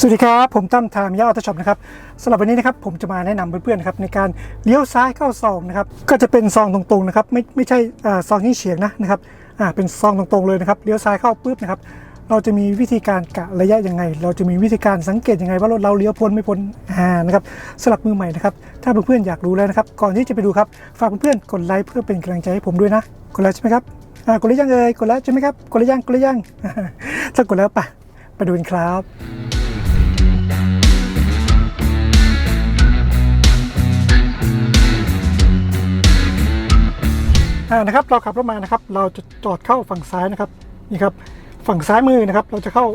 สวัสดีครับ ผมตั้มทามยาออโตช็อปนะครับสำหรับวันนี้นะครับผมจะมาแนะนำเพื่อนๆนะครับในการเลี้ยวซ้ายเข้าซองนะครับก็จะเป็นซองตรงๆนะครับไม่ไม่ใช่อ่าซองที่เฉียงนะนะครับอ่าเป็นซองตรงๆเลยนะครับเลี้ยวซ้ายเข้าปุ๊บนะครับเราจะมีวิธีการกะระยะยังไง เราจะมีวิธีการสังเกตยังไง ว่ารถเราเลี้ยวพ้นไม่พ้นอ่านะครับสำหรับมือใหม่นะครับถ้าเพื่อนๆอยากรู้แล้วนะครับก่อนที่จะไปดูครับฝากเพื่อนๆกดไลค์เพื่อเป็นกำลังใจให้ผมด้วยนะกดไลค์ใช่ไหมครับอ่ากดไลค์ยังเอ่ยกดไลค์ใช่ไหมครับกดไลค์ยังกดไลค์ยังถ้ากดแล้วไปไปดูกันครับ อ่านะครับ เราขับรถมานะครับ เราจะจอดเข้าฝั่งซ้ายนะครับนี่ครับฝั่งซ้ายมือนะครับ เราจะเข้า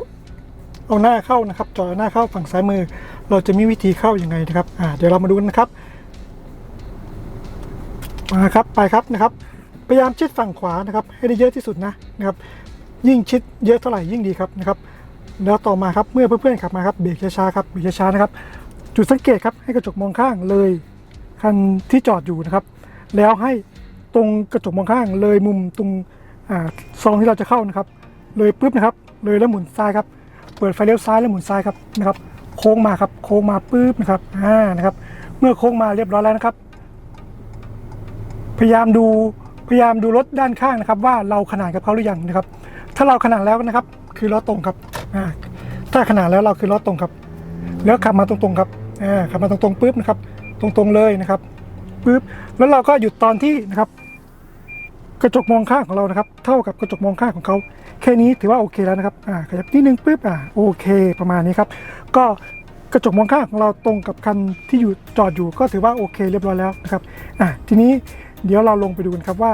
เอาหน้าเข้านะครับ จอดหน้าเข้าฝั่งซ้ายมือ เราจะมีวิธีเข้ายังไงนะครับอ่าเดี๋ยวเรามาดูกันนะครับมาครับไปครับนะครับ พยายามชิดฝั่งขวานะครับ ให้ได้เยอะที่สุดนะนะครับ ยิ่งชิดเยอะเท่าไหร่ยิ่งดีครับนะครับแล้วต่อมาครับเมื่อเพื่อนๆขับมาครับเบรกช้าๆครับเบรกช้าๆนะครับ จุดสังเกตครับให้กระจกมองข้างเลยคันที่จอดอยู่นะครับ แล้วให้ ตรงกระจกมองข้างเลยมุมตรงอซองที่เราจะเข้านะครับ เลยปุ๊บนะครับ เลยแล้วหมุนซ้ายครับ เปิดไฟเลี้ยวซ้ายแล้วหมุนซ้ายครับนะครับ โค้งมาครับ โค้งมาปุ๊บนะครับอ่านะครับ เมื่อโค้งมาเรียบร้อยแล้วนะครับ พยายามดูพยายามดูรถด้านข้างนะครับ ว่าเราขนานกับเขาหรือยังนะครับ ถ้าเราขนานแล้วนะครับ คือล้อตรงครับอ่าถ้าขนานแล้วเราคือล้อตรงครับ แล้วขับมาตรงๆครับอ่าขับมาตรงๆปุ๊บนะครับ ตรงๆเลยนะครับปุ๊บแล้วเราก็หยุดตอนที่นะครับ กระจกมองข้างของเรานะครับ เท่ากับกระจกมองข้างของเขาแค่นี้ถือว่าโอเคแล้วนะครับอ่าขยับนิดนึงปุ๊บอ่าโอเคประมาณนี้ครับ ก็กระจกมองข้างของเราตรงกับคันที่อยู่จอดอยู่ก็ถือว่าโอเคเรียบร้อยแล้วนะครับอ่าทีนี้เดี๋ยวเราลงไปดูกันครับว่า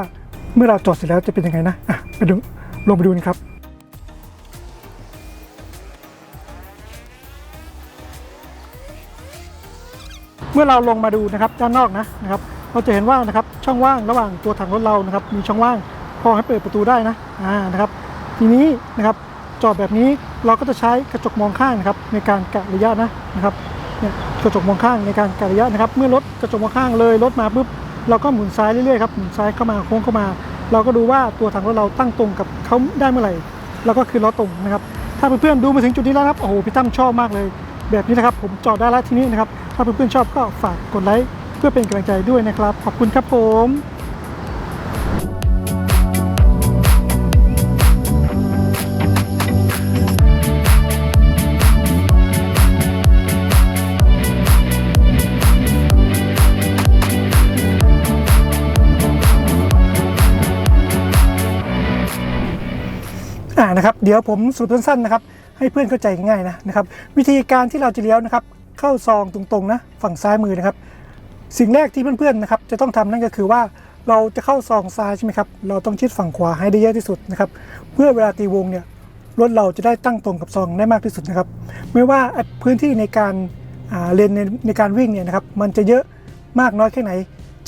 เมื่อเราจอดเสร็จแล้วจะเป็นยังไงนะอะไปดูลงไปดูกันครับเมื่อเราลงมาดูนะครับด้านนอกนะนะครับ เราจะเห็นว่านะครับช่องว่างระหว่างตัวถังรถเรานะครับ มีช่องว่างพอให้เปิดประตูได้นะอ่านะครับ ทีนี้นะครับจอดแบบนี้เราก็จะใช้กระจกมองข้างนะครับในการกะระยะนะนะครับเนี่ยกระจกมองข้างในการกะระยะนะครับ เมื่อรถกระจกมองข้างเลยรถมาปุ๊บเราก็หมุนซ้ายเรื่อยๆครับหมุนซ้ายเข้ามาโค้งเข้ามา เราก็ดูว่าตัวถังรถเราตั้งตรงกับเขาได้เมื่อไหร่เราก็คือล้อตรงนะครับ ถ้าเพื่อนๆดูมาถึงจุดนี้แล้วนะครับโอ้โหพี่ตั้มชอบมากเลย แบบนี้นะครับผมจอดได้แล้วทีนี้นะครับ ถ้าเพื่อนๆชอบก็ฝากกดไลค์ เพื่อเป็นกำลังใจด้วยนะครับ ขอบคุณครับผมอ่านะครับเดี๋ยวผมสรุปสั้นๆนะครับ ให้เพื่อนเข้าใจง่ายๆนะนะครับ วิธีการที่เราจะเลี้ยวนะครับ เข้าซองตรงๆนะ ฝั่งซ้ายมือนะครับ สิ่งแรกที่เพื่อนๆนะครับจะต้องทำนั่นก็คือว่าเราจะเข้าซองซ้ายใช่ไหมครับเราต้องชิดฝั่งขวาให้ได้เยอะที่สุดนะครับเพื่อเวลาตีวงเนี่ยรถเราจะได้ตั้งตรงกับซองได้มากที่สุดนะครับ ไม่ว่าพื้นที่ในการาเลนในในการวิ่งเนี่ยนะครับมันจะเยอะมากน้อยแค่ไหน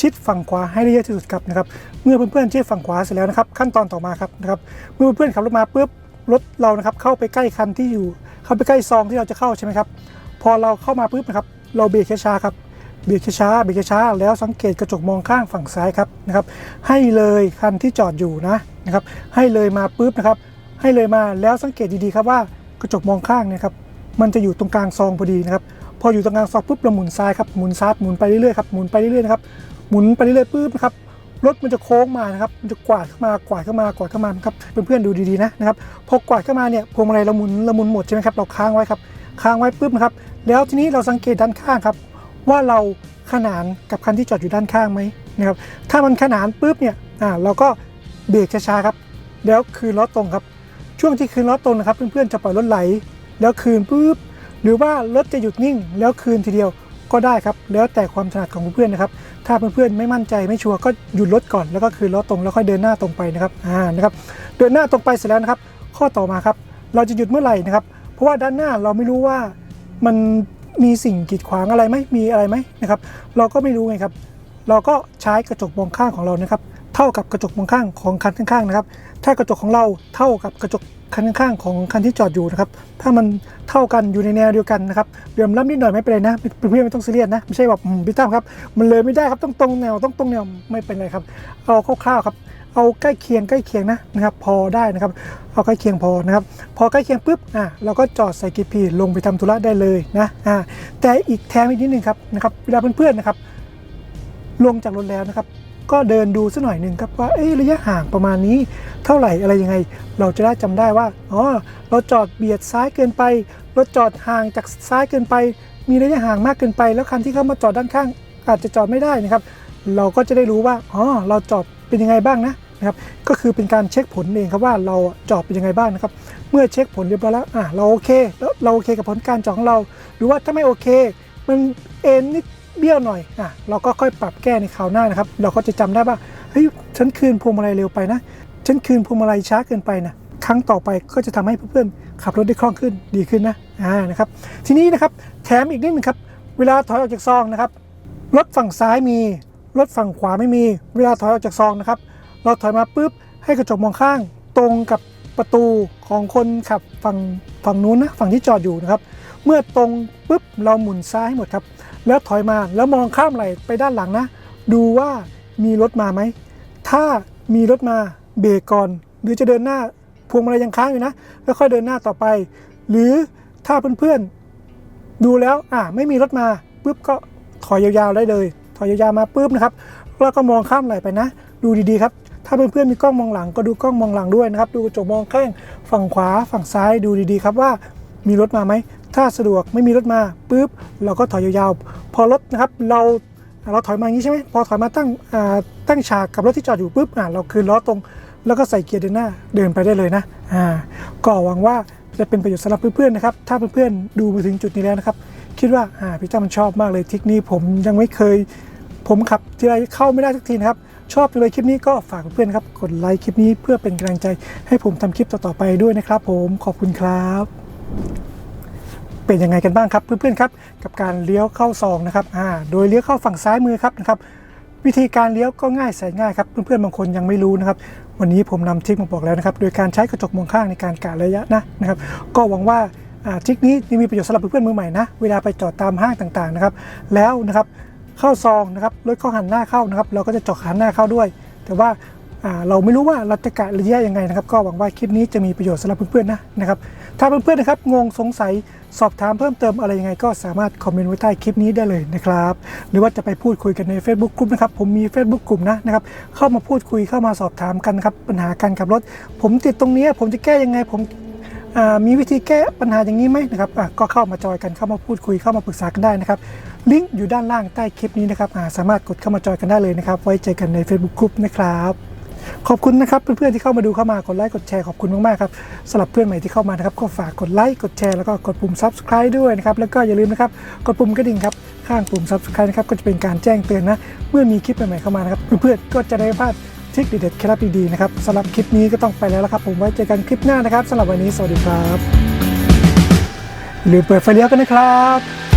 ชิดฝั่งขวาให้ได้เยอะที่สุดครับนะครับเมื่อเพื่อนๆชิดฝั่งขวาเสร็จแล้วนะครับขั้นตอนต่อมาครับนะครับเมื่อเพื่อนๆขับรถมาปุ๊บรถเรานะครับเข้าไปใกล้คันที่อยู่ เข้าไปใกล้ซองที่เราจะเข้าใช่ไหมครับพอเราเข้ามาปุ๊บนะครับเราเบรกช้าๆครับ เบรกช้าๆเบรกช้าๆแล้วสังเกตกระจกมองข้างฝั่งซ้ายครับนะครับ ให้เลยคันที่จอดอยู่นะนะครับ ให้เลยมาปุ๊บนะครับ ให้เลยมาแล้วสังเกตดีๆครับว่ากระจกมองข้างเนะครับ มันจะอยู่ตรงกลางซองพอดีนะครับ พออยู่ตรงกลางซองปุ๊บเราหมุนซ้ายครับหมุนซ้ายหมุนไปเรื่อยๆครับหมุนไปเรื่อยๆนะครับหมุนไปเรื่อยๆปุ๊บนะครับรถมันจะโค้งมานะครับมันจะกวาดเข้ามากวาดเข้ามากวาดเข้ามาครับเพื่อนๆดูดีๆนะนะครับพอกวาดเข้ามาเนี่ยพวงมาลัยเราหมุนเราหมุนหมดใช่ไหมครับเราค้างไว้ครับค้างไว้ปุ๊บนะครับแล้วทีนี้เราสังเกตด้านข้างครับ ว่าเราขนานกับคันที่จอดอยู่ด้านข้างไหมนะครับถ้ามันขนานปุ๊บเนี่ยอ่าเราก็เบรกช้าๆครับ แล้วคืนล้อตรงครับ ช่วงที่คืนล้อตรงนะครับเพื่อนๆจะปล่อยรถไหล แล้วคืนปุ๊บหรือว่ารถจะหยุดนิ่ง แล้วคืนทีเดียวก็ได้ครับ แล้วแต่ความถนัดของเพื่อนๆนะครับ ถ้าเพื่อนๆไม่มั่นใจไม่ชัวร์ก็หยุดรถก่อนแล้วก็คืนล้อตรงแล้วค่อยเดินหน้าตรงไปนะครับอ่านะครับเดินหน้าตรงไปเสร็จแล้วนะครับ ข้อต่อมาครับ เราจะหยุดเมื่อไหร่นะครับ เพราะว่าด้านหน้าเราไม่รู้ว่ามัน มีสิ่งกีดขวางอะไรไหมมีอะไรไหมนะครับ เราก็ไม่รู้ไงครับ เราก็ใช้กระจกมองข้างของเรานะครับ เท่ากับกระจกมองข้างของคันข้างๆนะครับ ถ้ากระจกของเราเท่ากับกระจกคันข้างๆของคันที่จอดอยู่นะครับ ถ้ามันเท่ากันอยู่ในแนวเดียวกันนะครับเดือมล้ำนิดหน่อยไม่เป็นไรนะเพื่อนๆไม่ต้องซีเรียสนะไม่ใช่แบบพี่ตั้มครับ มันเลยไม่ได้ครับต้องตรงแนวต้องตรงแนวไม่เป็นไรครับเอาคร่าวๆครับ เอาใกล้เคียงใกล้เคียงนะนะครับพอได้นะครับเอาใกล้เคียงพอนะครับพอใกล้เคียงปุ๊บอะเราก็จอดใส่กีพีลงไปทำธุระได้เลยนะอ่าแต่อีกแถมอีกนิดนึงครับนะครับเวลาเพื่อนๆนะครับลงจากรถแล้วนะครับ ก็เดินดูสักหน่อยหนึ่งครับว่าเอ๊ะระยะห่างประมาณนี้เท่าไหร่อะไรยังไง เราจะได้จำได้ว่าอ๋อเราจอดเบียดซ้ายเกินไปรถจอดห่างจากซ้ายเกินไป มีระยะห่างมากเกินไป แล้วคันที่เข้ามาจอดด้านข้างอาจจะจอดไม่ได้นะครับ เราก็จะได้รู้ว่าอ๋อเราจอด เป็นยังไงบ้างนะนะครับก็คือเป็นการเช็คผลเองครับว่าเราจอดเป็นยังไงบ้างนะครับ เมื่อเช็คผลเรียบร้อยแล้วอะเราโอเคแล้วเราโอเคกับผลการจอดของเรา หรือว่าถ้าไม่โอเค มันเอ็นนิดเบี้ยวหน่อยอะเราก็ค่อยปรับแก้ในคราวหน้านะครับ เราก็จะจำได้ว่าเฮ้ยฉันคืนพวงมาลัยเร็วไปนะฉันคืนพวงมาลัยช้าเกินไปนะครั้งต่อไปก็จะทำให้เพื่อนๆขับรถได้คล่องขึ้นดีขึ้นนะอ่านะครับ ทีนี้นะครับแถมอีกนิดนึงครับเวลาถอยออกจากซองนะครับรถฝั่งซ้ายมี รถฝั่งขวาไม่มีเวลาถอยออกจากซองนะครับ เราถอยมาปุ๊บให้กระจกมองข้าง ตรงกับประตูของคนขับฝั่งฝั่งนู้นนะฝั่งที่จอดอยู่นะครับ เมื่อตรงปุ๊บเราหมุนซ้ายให้หมดครับ แล้วถอยมาแล้วมองข้ามไหลไปด้านหลังนะ ดูว่ามีรถมาไหมถ้ามีรถมาเบรกก่อน หรือจะเดินหน้าพวงมาลัยยังค้างอยู่นะแล้วค่อยเดินหน้าต่อไป หรือถ้าเพื่อนๆดูแล้วอ่าไม่มีรถมาปุ๊บก็ถอยยาวๆได้เลย ถอยยาวๆมาปุ๊บนะครับแล้วก็มองข้ามไหลไปนะ ดูดีๆครับ ถ้าเพื่อนๆมีกล้องมองหลังก็ดูกล้องมองหลังด้วยนะครับ ดูกระจกมองข้างฝั่งขวาฝั่งซ้ายดูดีๆครับว่ามีรถมาไหม ถ้าสะดวกไม่มีรถมาปุ๊บเราก็ถอยยาวๆ พอรถนะครับเราเราถอยมาอย่างนี้ใช่ไหมพอถอยมาตั้งอ่าตั้งฉากกับรถที่จอดอยู่ปุ๊บอ่าเราคืนล้อตรง แล้วก็ใส่เกียร์เดินหน้าเดินไปได้เลยนะอ่าก็หวังว่าจะเป็นประโยชน์สำหรับเพื่อนๆนะครับ ถ้าเพื่อนๆดูมาถึงจุดนี้แล้วนะครับ คิดว่าอ่าพี่ตั้มชอบมากเลยทริกนี้ผมยังไม่เคย ผมขับทีไรเข้าไม่ได้สักทีนะครับ ชอบเลยคลิปนี้ก็ฝากเพื่อนครับกดไลค์คลิปนี้เพื่อเป็นกำลังใจ ให้ผมทำคลิปต่อๆไปด้วยนะครับ ผมขอบคุณครับเป็นยังไงกันบ้างครับเพื่อนๆครับกับการเลี้ยวเข้าซองนะครับอ่าโดยเลี้ยวเข้าฝั่งซ้ายมือครับนะครับวิธีการเลี้ยวก็ง่ายแสนง่ายครับเพื่อนๆบางคนยังไม่รู้นะครับ วันนี้ผมนำทริคมาบอกแล้วนะครับ โดยการใช้กระจกมองข้างในการกะระยะนะนะครับ ก็หวังว่า ทริคนี้มีประโยชน์สำหรับเพื่อนมือใหม่นะ เวลาไปจอดตามห้างต่างๆนะครับ แล้วนะครับเข้าซองนะครับรถเข้าหันหน้าเข้านะครับ เราก็จะจอดหันหน้าเข้าด้วย แต่ว่าเราไม่รู้ว่าเราจะกะระยะยังไงนะครับ ก็หวังว่าคลิปนี้จะมีประโยชน์สำหรับเพื่อนๆนะนะครับ ถ้าเพื่อนๆนะครับงงสงสัยสอบถามเพิ่มเติมอะไรยังไง ก็สามารถคอมเมนต์ไว้ใต้คลิปนี้ได้เลยนะครับ หรือว่าจะไปพูดคุยกันใน Facebook กลุ่มนะครับ ผมมี Facebook กลุ่มนะนะครับ เข้ามาพูดคุยเข้ามาสอบถามกันครับปัญหาการขับรถ ผมติดตรงนี้ผมจะแก้ยังไงผม มีวิธีแก้ปัญหาอย่างนี้ไหมนะครับก็เข้ามาจอยกันเข้ามาพูดคุยเข้ามาปรึกษากันได้นะครับลิงก์อยู่ด้านล่างใต้คลิปนี้นะครับาสามารถกดเข้ามาจอยกันได้เลยนะครับ ไว้เจอกันใน Facebook กลุ่มนะครับขอบคุณนะครับเพื่อนๆที่เข้ามาดูเข้ามากดไลค์กดแชร์ขอบคุณมากๆครับสำหรับเพื่อนใหม่ที่เข้ามานะครับก็ฝากกดไลค์กดแชร์แล้วก็กดปุ่ม subscribe ด้วยนะครับแล้วก็อย่าลืมนะครับกดปุ่มกระดิ่งครับข้างปุ่ม subscribe นะครับก็จะเป็นการแจ้งเตือนนะเมื่อมีคลิปใหม่ๆเข้ามานะครับเพื่อนๆก็จะได้พลาด ทริคเด็ดเคล็ดลับดีๆนะครับสำหรับคลิปนี้ก็ต้องไปแล้วละครับ ผมไว้เจอกันคลิปหน้านะครับสำหรับวันนี้สวัสดีครับอย่าลืมเปิดไฟเลี้ยวกันนะครับ